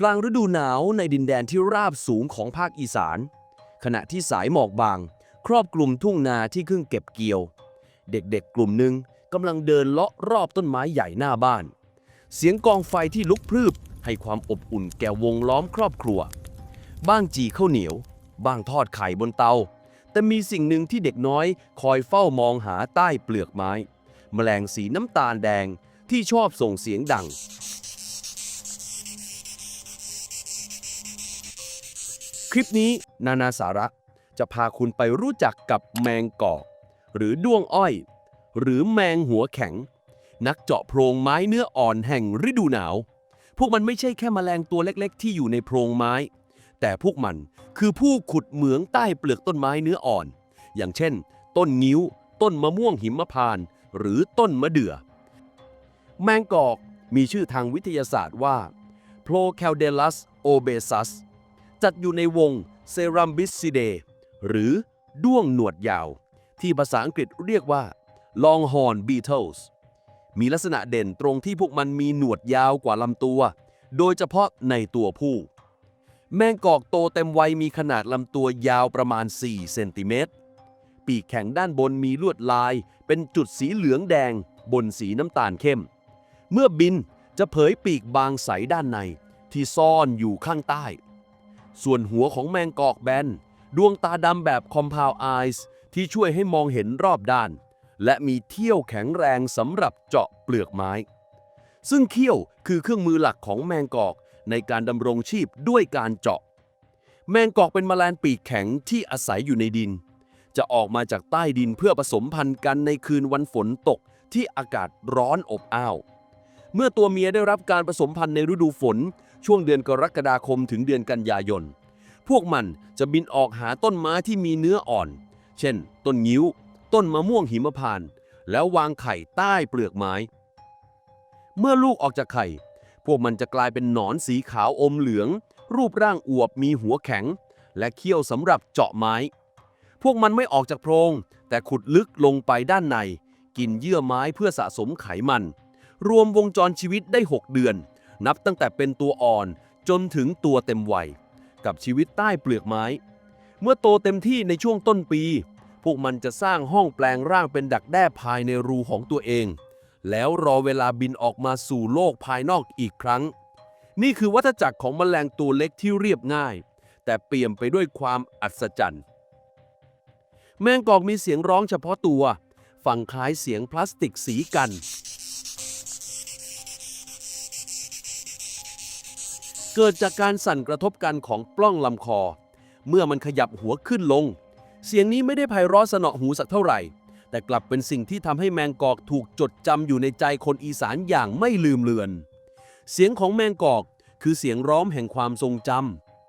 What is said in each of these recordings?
กลางฤดูหนาวในดินแดนที่ราบสูงของภาคอีสาน ขณะที่สายหมอกบาง ครอบกลุ่มทุ่งนาที่เพิ่งเก็บเกี่ยว เด็กๆกลุ่มหนึ่งกำลังเดินเลาะรอบต้นไม้ใหญ่หน้าบ้าน เสียงกองไฟที่ลุกพรืบให้ความอบอุ่นแก่วงล้อมครอบครัว บ้างจีข้าวเหนียว บ้างทอดไข่บนเตา แต่มีสิ่งหนึ่งที่เด็กน้อยคอยเฝ้ามองหาใต้เปลือกไม้ แมลงสีน้ำตาลแดงที่ชอบส่งเสียงดัง คลิปนี้นานาสาระจะพาคุณไปรู้จักกับแมงกอก หรือด้วงอ้อย หรือแมงหัวแข็ง นักเจาะโพรงไม้เนื้ออ่อนแห่งฤดูหนาว พวกมันไม่ใช่แค่แมลงตัวเล็กๆ ที่อยู่ในโพรงไม้ แต่พวกมันคือผู้ขุดเหมืองใต้เปลือกต้นไม้เนื้ออ่อน อย่างเช่น ต้นงิ้ว ต้นมะม่วงหิมพานต์หรือต้นมะเดื่อ แมงกอกมีชื่อทางวิทยาศาสตร์ว่า Procaldelus obesus จัดอยู่ในวง Cerambisidae หรือด้วงหนวดยาว ที่ภาษาอังกฤษเรียกว่า Longhorn beetles มีลักษณะเด่นตรงที่พวกมันมีหนวดยาวกว่าลำตัว โดยเฉพาะในตัวผู้ แมงกอกโตเต็มวัยมีขนาดลำตัวยาวประมาณ 4 เซนติเมตร ปีกแข็งด้านบนมีลวดลาย เป็นจุดสีเหลืองแดง บนสีน้ำตาลเข้ม เมื่อบินจะเผยปีกบางใสด้านในที่ซ่อนอยู่ข้างใต้ ส่วนหัวของแมงกอกแบน ดวงตาดำแบบ compound eyes ที่ช่วยให้มองเห็นรอบด้าน และมีเที่ยวแข็งแรงสำหรับเจาะเปลือกไม้ ซึ่งเขี้ยวคือเครื่องมือหลักของแมงกอกในการดำรงชีพด้วยการเจาะ แมงกอกเป็นแมลงปีกแข็งที่อาศัยอยู่ในดิน จะออกมาจากใต้ดินเพื่อผสมพันธุ์กันในคืนวันฝนตกที่อากาศร้อนอบอ้าว เมื่อตัวเมียได้รับการผสมพันธุ์ในฤดูฝน ช่วงเดือนกรกฎาคมถึงเดือนกันยายน พวกมันจะบินออกหาต้นไม้ที่มีเนื้ออ่อน เช่น ต้นงิ้ว ต้นมะม่วงหิมพานต์แล้ววางไข่ใต้เปลือกไม้ เมื่อลูกออกจากไข่ พวกมันจะกลายเป็นหนอนสีขาวอมเหลือง รูปร่างอวบมีหัวแข็ง และเขี้ยวสำหรับเจาะไม้ พวกมันไม่ออกจากโพรง แต่ขุดลึกลงไปด้านใน กินเยื่อไม้เพื่อสะสมไขมัน รวมวงจรชีวิตได้ 6 เดือน นับตั้งแต่เป็นตัวอ่อนจนถึงตัวเต็มวัย กับชีวิตใต้เปลือกไม้ เมื่อโตเต็มที่ในช่วงต้นปี พวกมันจะสร้างห้องแปลงร่างเป็นดักแด้ภายในรูของตัวเอง แล้วรอเวลาบินออกมาสู่โลกภายนอกอีกครั้ง นี่คือวัฏจักรของแมลงตัวเล็กที่เรียบง่าย แต่เปี่ยมไปด้วยความอัศจรรย์ แมงกอกมีเสียงร้องเฉพาะตัวฟังคล้ายเสียงพลาสติกสีกัน เกิดจากการสั่นกระทบกันของปล้องลำคอ เมื่อมันขยับหัวขึ้นลง เสียงนี้ไม่ได้ไพเราะสนอหูสักเท่าไหร่ แต่กลับเป็นสิ่งที่ทำให้แมงกอกถูกจดจำอยู่ในใจคนอีสานอย่างไม่ลืมเลือน เสียงของแมงกอกคือเสียงร้องแห่งความทรงจ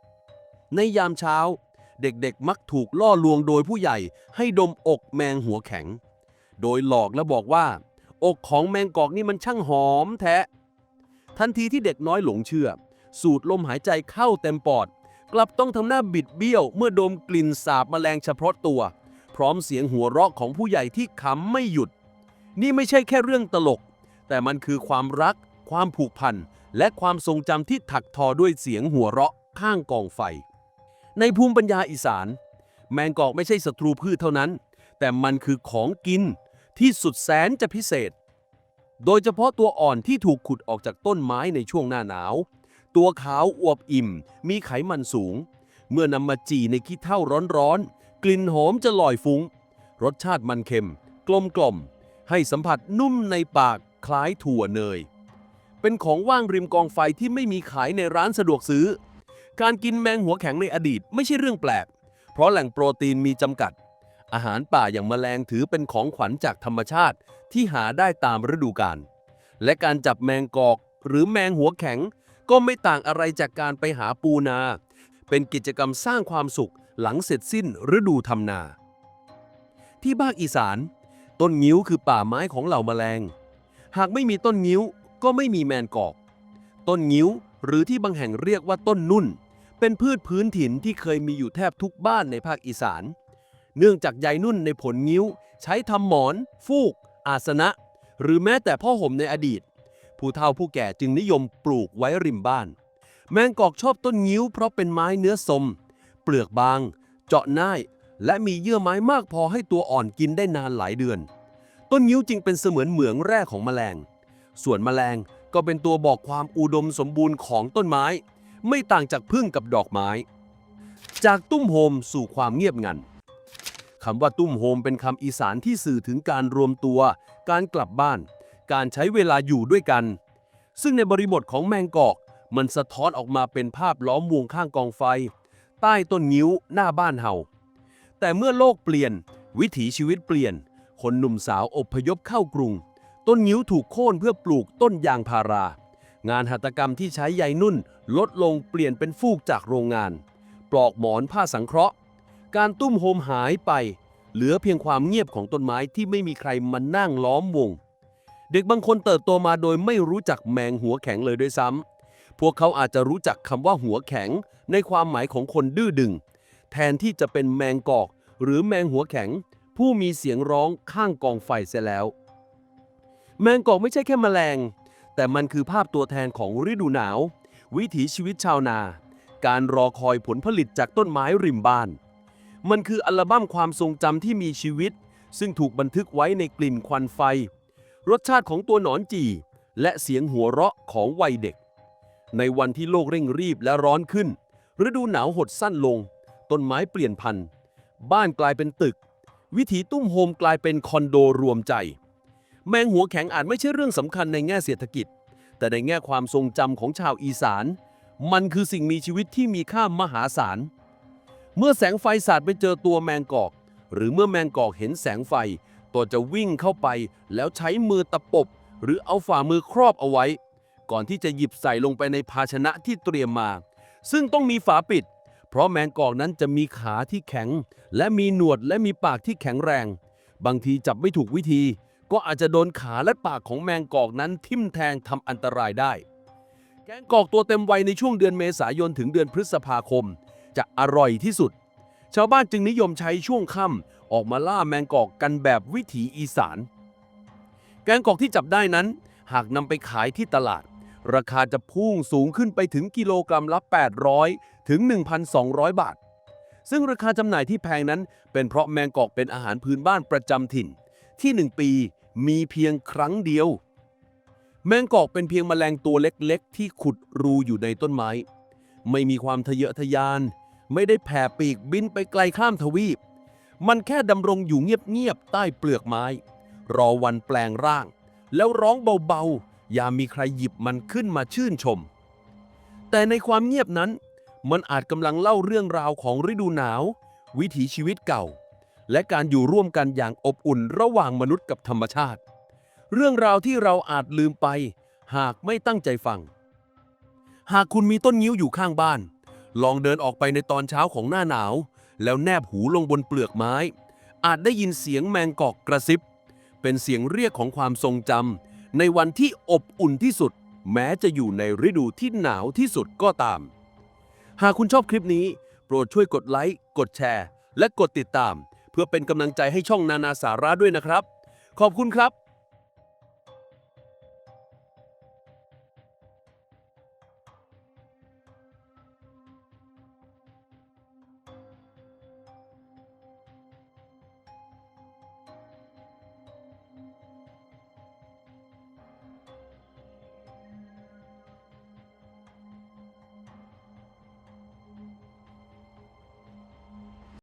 ำในยามเช้า เด็กๆมักถูกล่อลวงโดยผู้ใหญ่ให้ดมอกแมงหัวแข็ง โดยหลอกและบอกว่า อกของแมงกอกนี่มันช่างหอมแท้ ทันทีที่เด็กน้อยหลงเชื่อ สูดลมหายใจเข้าเต็มปอด กลับต้องทำหน้าบิดเบี้ยวเมื่อดมกลิ่นสาบแมลงเฉพาะตัว พร้อมเสียงหัวเราะของผู้ใหญ่ที่ขำไม่หยุด นี่ไม่ใช่แค่เรื่องตลก แต่มันคือความรัก ความผูกพัน และความทรงจำที่ถักทอด้วยเสียงหัวเราะข้างกองไฟ ในภูมิปัญญาอีสาน แมงกอกไม่ใช่ศัตรูพืชเท่านั้น แต่มันคือของกินที่สุดแสนจะพิเศษ โดยเฉพาะตัวอ่อนที่ถูกขุดออกจากต้นไม้ในช่วงหน้าหนาว ตัวขาวอวบอิ่ม มีไขมันสูง เมื่อนำมาจี่ในขี้เถ้าร้อนๆ กลิ่นหอมจะลอยฟุง้ง รสชาติมันเค็ม กลมกล่อม ให้สัมผัสนุ่มในปากคล้ายถั่วเนย เป็นของว่างริมกองไฟที่ไม่มีขายในร้านสะดวกซื้อ การกินแมงหัวแข็งในอดีตไม่ใช่เรื่องแปลก เพราะแหล่งโปรตีนมีจำกัด อาหารป่าอย่างแมลงถือเป็นของขวัญจากธรรมชาติที่หาได้ตามฤดูกาล และการจับแมงกอกหรือแมงหัวแข็ง ก็ไม่ต่างอะไรจากการไปหาปูนา เป็นกิจกรรมสร้างความสุขหลังเสร็จสิ้นฤดูทำนา ที่ภาคอีสาน ต้นงิ้วคือป่าไม้ของเหล่าแมลง หากไม่มีต้นงิ้วก็ไม่มีแมงกอก ต้นงิ้วหรือที่บางแห่งเรียกว่าต้นนุ่น เป็นพืชพื้นถิ่นที่เคยมีอยู่แทบทุกบ้านในภาคอีสาน เนื่องจากใยนุ่นในผลงิ้ว ใช้ทำหมอน ฟูก อาสนะ หรือแม้แต่พ่อห่มในอดีต ผู้เฒ่าผู้แก่จึงนิยมปลูกไว้ริมบ้าน แมงกอกชอบต้นงิ้วเพราะเป็นไม้เนื้อสม เปลือกบาง เจาะง่าย และมีเยื่อไม้มากพอให้ตัวอ่อนกินได้นานหลายเดือน ต้นงิ้วจึงเป็นเสมือนเหมืองแร่ของแมลง ส่วนแมลงก็เป็นตัวบอกความอุดมสมบูรณ์ของต้นไม้ ไม่ต่างจากพึ่งกับดอกไม้ จากตุ้มโฮมสู่ความเงียบงันคำว่าตุ้มโฮมเป็นคำอีสานที่สื่อถึงการรวมตัว การกลับบ้าน การใช้เวลาอยู่ด้วยกัน ซึ่งในบริบทของแมงกอก มันสะท้อนออกมาเป็นภาพล้อมวงข้างกองไฟ ใต้ต้นงิ้วหน้าบ้านเฮาแต่เมื่อโลกเปลี่ยน วิถีชีวิตเปลี่ยน คนหนุ่มสาวอพยพเข้ากรุง ต้นงิ้วถูกโค่นเพื่อปลูกต้นยางพารา งานหัตถกรรมที่ใช้ใยนุ่น ลดลงเปลี่ยนเป็นฟูกจากโรงงาน ปลอกหมอนผ้าสังเคราะห์ การตุ้มโฮมหายไป เหลือเพียงความเงียบของต้นไม้ที่ไม่มีใครมานั่งล้อมวง เด็กบางคนเติบโตมาโดยไม่รู้จักแมงหัวแข็งเลยด้วยซ้ำพวกเขาอาจจะรู้จักคำว่าหัวแข็ง ในความหมายของคนดื้อดึง แทนที่จะเป็นแมงกอก หรือแมงหัวแข็ง ผู้มีเสียงร้องข้างกองไฟเสียแล้ว แมงกอกไม่ใช่แค่แมลง แต่มันคือภาพตัวแทนของฤดูหนาว วิถีชีวิตชาวนา การรอคอยผลผลิตจากต้นไม้ริมบ้าน มันคืออัลบั้มความทรงจำที่มีชีวิต ซึ่งถูกบันทึกไว้ในกลิ่นควันไฟ รสชาติของตัวหนอนจี และเสียงหัวเราะของวัยเด็ก ในวันที่โลกเร่งรีบและร้อนขึ้น ฤดูหนาวหดสั้นลง ต้นไม้เปลี่ยนพันธุ์บ้านกลายเป็นตึก วิถีตุ้มโฮมกลายเป็นคอนโดรวมใจ แมงหัวแข็งอาจไม่ใช่เรื่องสำคัญในแง่เศรษฐกิจ แต่ในแง่ความทรงจำของชาวอีสาน มันคือสิ่งมีชีวิตที่มีค่ามหาศาล เมื่อแสงไฟสาดไปเจอตัวแมงกอก หรือเมื่อแมงกอกเห็นแสงไฟ ตัวจะวิ่งเข้าไป แล้วใช้มือตะปบ หรือเอาฝ่ามือครอบเอาไว้ ก่อนที่จะหยิบใส่ลงไปในภาชนะที่เตรียมมา ซึ่งต้องมีฝาปิด เพราะแมงกอกนั้นจะมีขาที่แข็ง และมีหนวดและมีปากที่แข็งแรง บางทีจับไม่ถูกวิธี ก็อาจจะโดนขาและปากของแมงกอกนั้นทิ่มแทงทำอันตรายได้ แกงกอกตัวเต็มวัยในช่วงเดือนเมษายนถึงเดือนพฤษภาคม จะอร่อยที่สุด ชาวบ้านจึงนิยมใช้ช่วงค่ำ อกมาล่าแมงกอกกันแบบวิถีอีสาน แกงกอกที่จับได้นั้น หากนำไปขายที่ตลาด ราคาจะพุ่งสูงขึ้นไปถึงกิโลกรัมละ 800 ถึง 1,200 บาท ซึ่งราคาจำหน่ายที่แพงนั้น เป็นเพราะแมงกอกเป็นอาหารพื้นบ้านประจำถิ่น ที่ 1 ปีมีเพียงครั้งเดียว แมงกอกเป็นเพียงแมลงตัวเล็กๆ ที่ขุดรูอยู่ในต้นไม้ ไม่มีความทะเยอทะยาน ไม่ได้แผ่ปีกบินไปไกลข้ามทวีป มันแค่ดำรงอยู่เงียบๆใต้เปลือกไม้ รอวันแปลงร่าง แล้วร้องเบาๆ อย่ามีใครหยิบมันขึ้นมาชื่นชม แต่ในความเงียบนั้น มันอาจกำลังเล่าเรื่องราวของฤดูหนาว วิถีชีวิตเก่า และการอยู่ร่วมกันอย่างอบอุ่นระหว่างมนุษย์กับธรรมชาติ เรื่องราวที่เราอาจลืมไป หากไม่ตั้งใจฟัง หากคุณมีต้นงิ้วอยู่ข้างบ้าน ลองเดินออกไปในตอนเช้าของหน้าหนาว แล้วแนบหูลงบนเปลือกไม้ อาจได้ยินเสียงแมงกอกกระซิบ เป็นเสียงเรียกของความทรงจำในวันที่อบอุ่นที่สุด แม้จะอยู่ในฤดูที่หนาวที่สุดก็ตาม หากคุณชอบคลิปนี้ โปรดช่วยกดไลค์ กดแชร์ และกดติดตาม เพื่อเป็นกำลังใจให้ช่องนานาสาระด้วยนะครับ ขอบคุณครับ